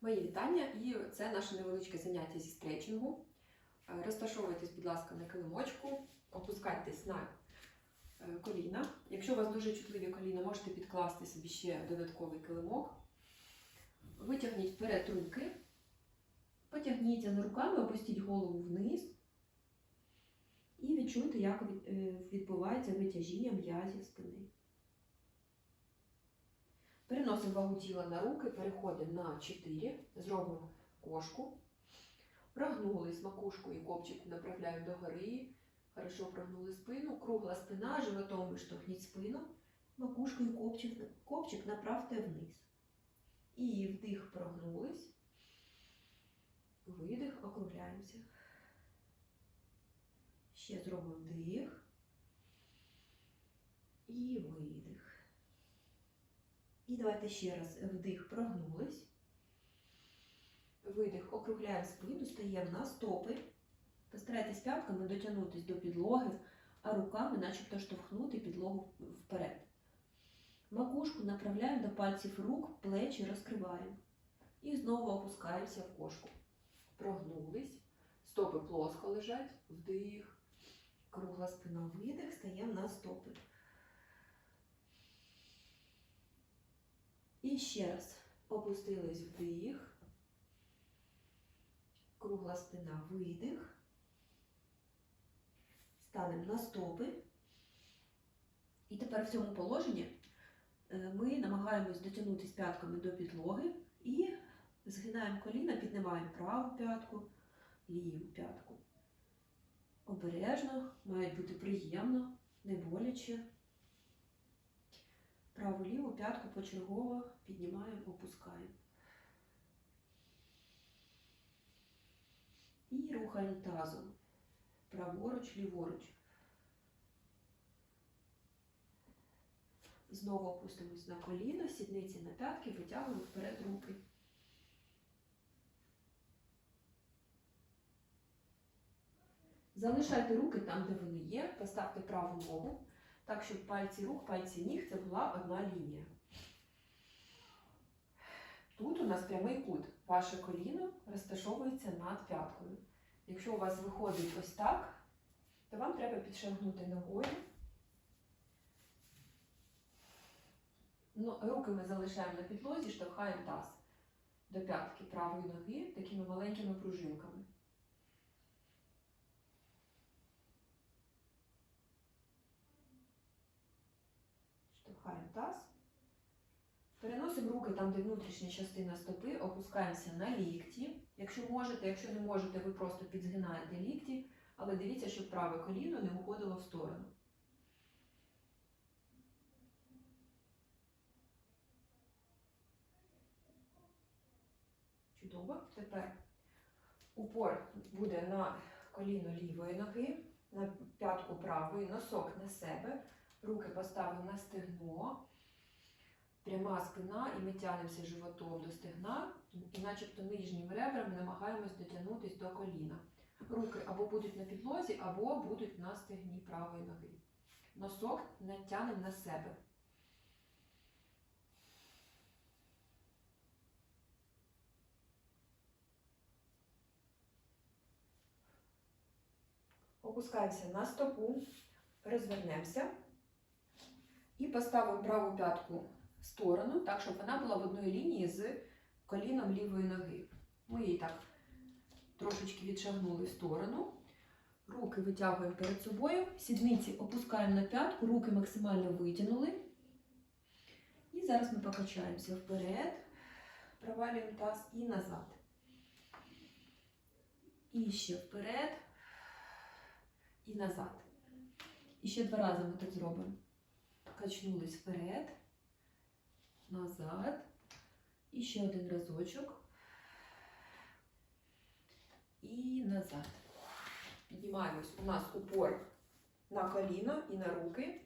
Мої вітання, і це наше невеличке заняття зі стретчингу. Е, Розташовуйтесь, будь ласка, на килимочку, опускайтесь на е, коліна. Якщо у вас дуже чутливі коліна, можете підкласти собі ще додатковий килимок. Витягніть вперед руки, потягніться за руками, опустіть голову вниз. І відчуйте, як е, відбувається витяжіння м'язів спини. Переносимо вагу тіла на руки, переходимо на 4, зробимо кошку. Прогнулись макушку і копчик направляємо догори. Хорошо прогнули спину. Кругла спина, животом виштовхніть спину. Макушку і копчик, копчик направте вниз. І вдих прогнулись. Видих, округляємося. Ще зробимо вдих. І видих. І давайте ще раз вдих, прогнулись. Видих, округляємо спину, стаємо на стопи. Постарайтесь п'ятками дотягнутися до підлоги, а руками начебто штовхнути підлогу вперед. Макушку направляємо до пальців рук, плечі розкриваємо. І знову опускаємося в кошку. Прогнулись. Стопи плоско лежать. Вдих. Кругла спина, видих, стаємо на стопи. І ще раз опустились вдих. Кругла спина, видих. Станемо на стопи. І тепер в цьому положенні е, ми намагаємось дотягнутися п'ятками до підлоги і згинаємо коліна, піднімаємо праву п'ятку, ліву п'ятку. Обережно, має бути приємно, не боляче. Праву ліву п'ятку почергово піднімаємо, опускаємо. І рухаємо тазом. Праворуч, ліворуч. Знову опустимось на коліна, сідниці на п'ятки, витягуємо вперед руки. Залишайте руки там, де вони є, поставте праву ногу, так, щоб пальці рук, пальці ніг це була одна лінія. Тут у нас прямий кут. Ваше коліно розташовується над п'яткою. Якщо у вас виходить ось так, то вам треба підшагнути ногою. Ну, руки ми залишаємо на підлозі, штовхаємо таз до п'ятки правої ноги такими маленькими пружинками. Штовхаємо таз. Переносимо руки там, де внутрішня частина стопи, опускаємося на лікті. Якщо можете, якщо не можете, ви просто підзгинаєте лікті, але дивіться, щоб праве коліно не уходило в сторону. Чудово. Тепер упор буде на коліно лівої ноги, на п'ятку правої, носок на себе, руки поставимо на стегно. Пряма спина, і ми тягнемося животом до стегна, і начебто нижніми ребрами намагаємось дотягнутися до коліна. Руки або будуть на підлозі, або будуть на стегні правої ноги. Носок натягнемо на себе. Опускаємося на стопу, розвернемося і поставимо праву п'ятку в сторону, так, щоб вона була в одній лінії з коліном лівої ноги. Ми її так трошечки відшагнули в сторону. Руки витягуємо перед собою, сідниці опускаємо на п'ятку, руки максимально витягнули. І зараз ми покачаємося вперед, провалюємо таз і назад. І ще вперед і назад. І ще два рази ми так зробимо. Качнулись вперед, назад. І ще один разочок. І назад. Піднімаємось. У нас упор на коліно і на руки.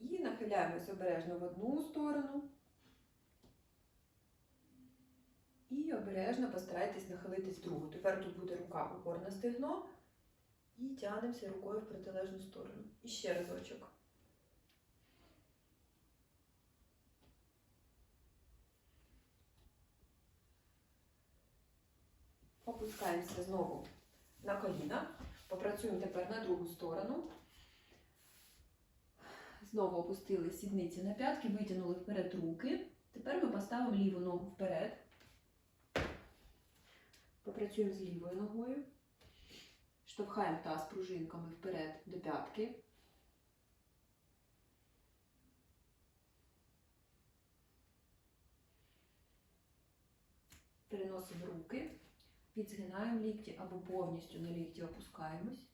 І нахиляємось обережно в одну сторону. І обережно постарайтесь нахилитись в другу. Тепер тут буде рука упор на стегно. І тягнемося рукою в протилежну сторону. І ще разочок. Опускаємося знову на коліна. Попрацюємо тепер на другу сторону. Знову опустили сідниці на п'ятки, витягнули вперед руки. Тепер ми поставимо ліву ногу вперед. Попрацюємо з лівою ногою. Штовхаємо таз пружинками вперед до п'ятки. Переносимо руки, підзгинаємо лікті або повністю на лікті опускаємось.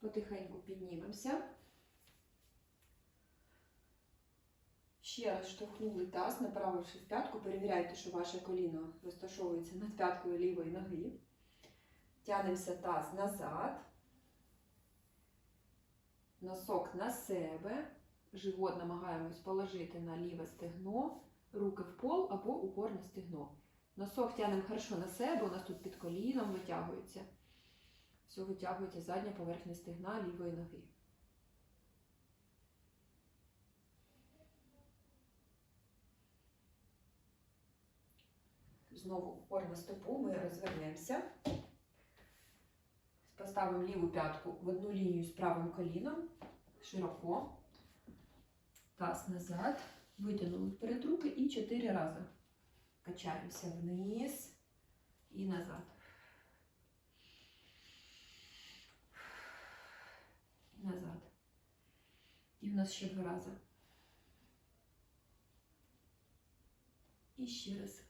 Потихеньку піднімемося. Ще раз штовхнули таз, направивши в п'ятку. Перевіряйте, що ваше коліно розташовується над п'яткою лівої ноги. Тянемося таз назад. Носок на себе. Живот намагаємось положити на ліве стегно, руки в пол або упор на стегно. Носок тянемо хорошо на себе, у нас тут під коліном витягується. Все витягується задня поверхня стегна лівої ноги. Знову упор на стопу, ми розвернемося. Поставимо ліву п'ятку в одну лінію з правим коліном, широко, таз назад, витягнули вперед руки і чотири рази. Качаємося вниз і назад. Назад. І в нас ще два рази. І ще раз.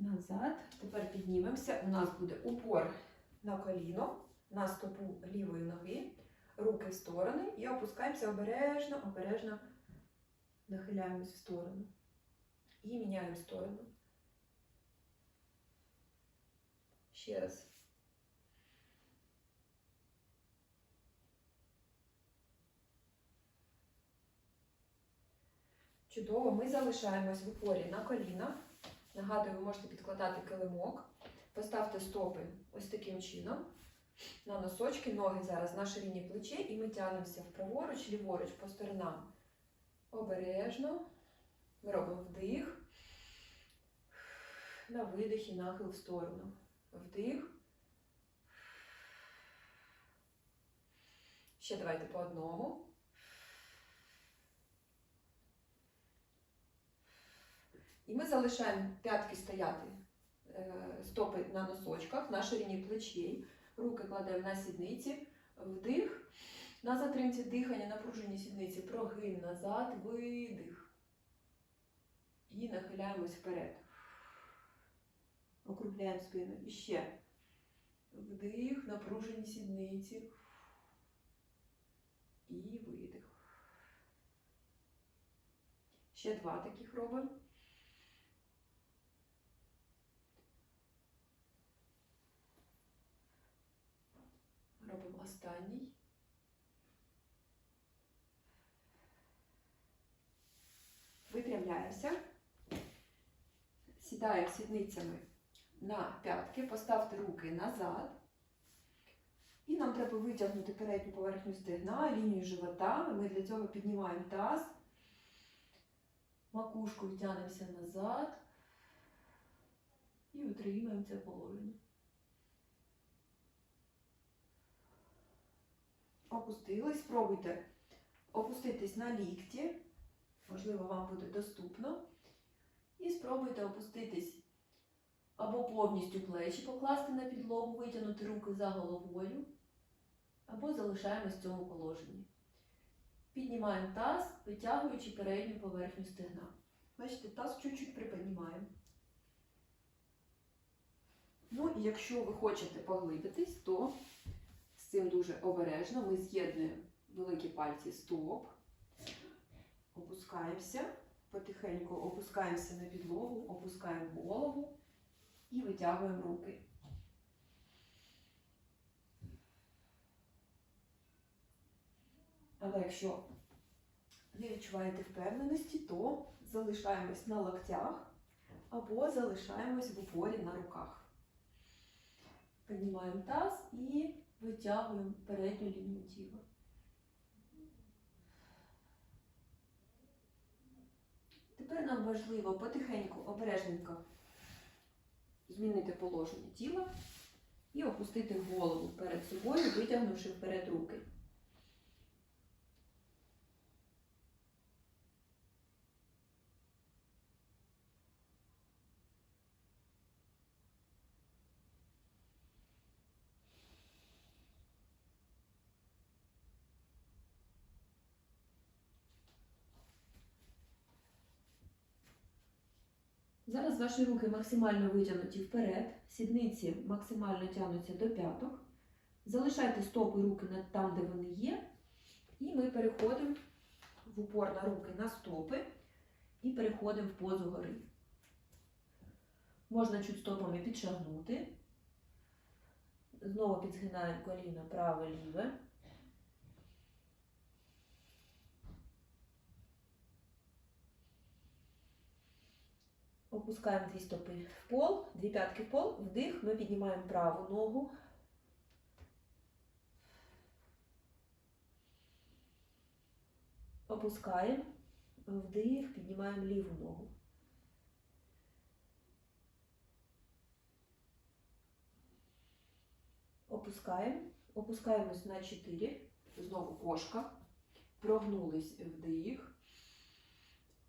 Назад. Тепер піднімемося. У нас буде упор на коліно, на стопу лівої ноги, руки в сторони і опускаємося обережно, обережно нахиляємось в сторону. І міняємо сторону. Ще раз. Чудово, ми залишаємось в упорі на коліна. Нагадую, ви можете підкладати килимок. Поставте стопи ось таким чином. На носочки, ноги зараз на ширині плечей, і ми тягнемося вправоруч, ліворуч по сторонам. Обережно. Ми робимо вдих. На видихі нахил в сторону. Вдих. Ще давайте по одному. І ми залишаємо п'ятки стояти, е, стопи на носочках, на ширині плечей, руки кладемо на сідниці, вдих, на затримці дихання, напружені сідниці, прогин назад, видих. І нахиляємось вперед. Округляємо спину. І ще. Вдих, напружені сідниці. І видих. Ще два таких робимо. Робимо останній. Випрямляємося. Сідаємо сідницями на п'ятки, поставте руки назад. І нам треба витягнути передню поверхню стегна, лінію живота. Ми для цього піднімаємо таз. Макушкою тянемося назад. І утримуємо це положення. Опустились, спробуйте опуститись на лікті, можливо, вам буде доступно. І спробуйте опуститись або повністю плечі покласти на підлогу, витягнути руки за головою, або залишаємось в цьому положенні. Піднімаємо таз, витягуючи передню поверхню стегна. Бачите, таз чуть-чуть приподнімаємо. Ну і якщо ви хочете поглибитись, то цим дуже обережно. Ми з'єднуємо великі пальці стоп, опускаємося, потихеньку опускаємося на підлогу, опускаємо голову і витягуємо руки. Але якщо не відчуваєте впевненості, то залишаємось на локтях або залишаємось в упорі на руках. Піднімаємо таз і витягуємо передню лінію тіла. Тепер нам важливо потихеньку, обережненько змінити положення тіла і опустити голову перед собою, витягнувши вперед руки. Зараз ваші руки максимально витягнуті вперед, сідниці максимально тягнуться до п'яток. Залишайте стопи руки там, де вони є. І ми переходимо в упор на руки на стопи і переходимо в позу гори. Можна чуть стопами підшагнути. Знову підзгинаємо коліна праве-ліве. Опускаємо дві стопи в пол, дві п'ятки в пол, вдих, ми піднімаємо праву ногу. Опускаємо, вдих, піднімаємо ліву ногу. Опускаємо, опускаємось на 4, знову кошка, прогнулись вдих,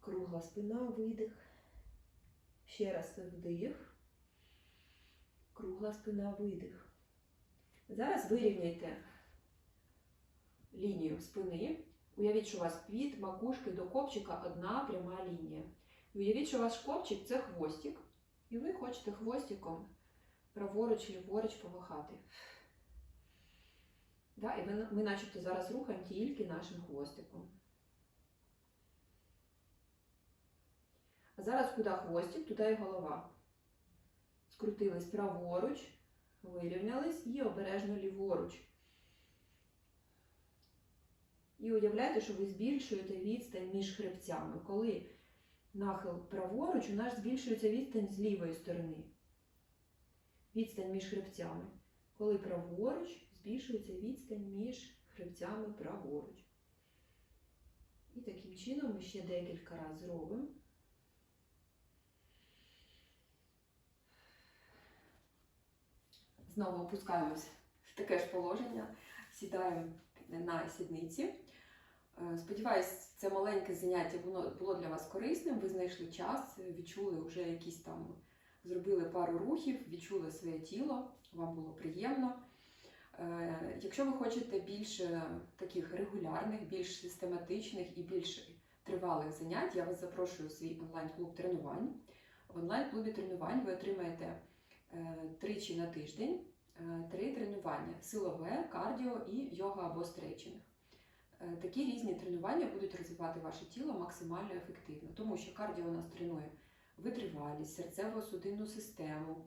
кругла спина, видих. Ще раз вдих, кругла спина, видих. Зараз вирівняйте лінію спини. Уявіть, що у вас від макушки до копчика одна пряма лінія. Уявіть, що ваш копчик це хвостик, і ви хочете хвостиком праворуч, ліворуч помахати. Да, і ми, начебто зараз рухаємо тільки нашим хвостиком. Зараз куди хвостик, туди і голова. Скрутились праворуч, вирівнялись і обережно ліворуч. І уявляйте, що ви збільшуєте відстань між хребцями. Коли нахил праворуч, у нас збільшується відстань з лівої сторони. Відстань між хребцями. Коли праворуч, збільшується відстань між хребцями праворуч. І таким чином ми ще декілька разів зробимо. Знову опускаємось в таке ж положення, сідаємо на сідниці. Е, Сподіваюсь, це маленьке заняття було, було для вас корисним. Ви знайшли час, відчули вже якісь там, зробили пару рухів, відчули своє тіло, вам було приємно. Е, Якщо ви хочете більш таких регулярних, більш систематичних і більш тривалих занять, я вас запрошую у свій онлайн-клуб тренувань. В онлайн-клубі тренувань ви отримаєте тричі на тиждень е, три тренування: силове, кардіо і йога або стретчинг. Е, Такі різні тренування будуть розвивати ваше тіло максимально ефективно, тому що кардіо у нас тренує витривалість, серцево-судинну систему,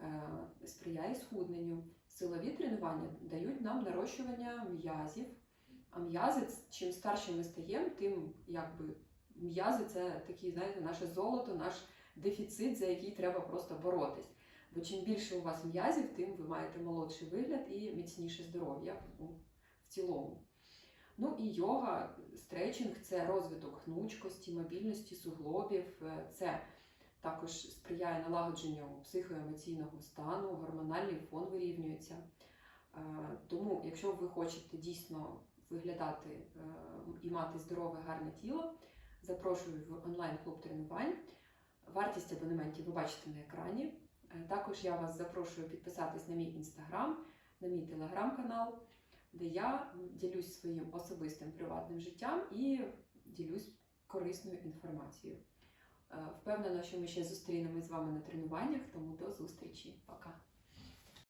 е, сприяє схудненню. Силові тренування дають нам нарощування м'язів. А м'язи, чим старше ми стаємо, тим якби м'язи це такі, знаєте, наше золото, наш дефіцит, за який треба просто боротись. Бо чим більше у вас м'язів, тим ви маєте молодший вигляд і міцніше здоров'я в цілому. Ну і йога, стретчинг це розвиток гнучкості, мобільності суглобів, е, це також сприяє налагодженню психоемоційного стану, гормональний фон вирівнюється. Е, Тому, якщо ви хочете дійсно виглядати е, і мати здорове, гарне тіло, запрошую в онлайн-клуб тренувань. Вартість абонементів ви бачите на екрані. Е, Також я вас запрошую підписатись на мій інстаграм, на мій телеграм-канал, де я ділюсь своїм особистим приватним життям і ділюсь корисною інформацією. Е, Впевнена, що ми ще зустрінемось з вами на тренуваннях, тому до зустрічі. Пока!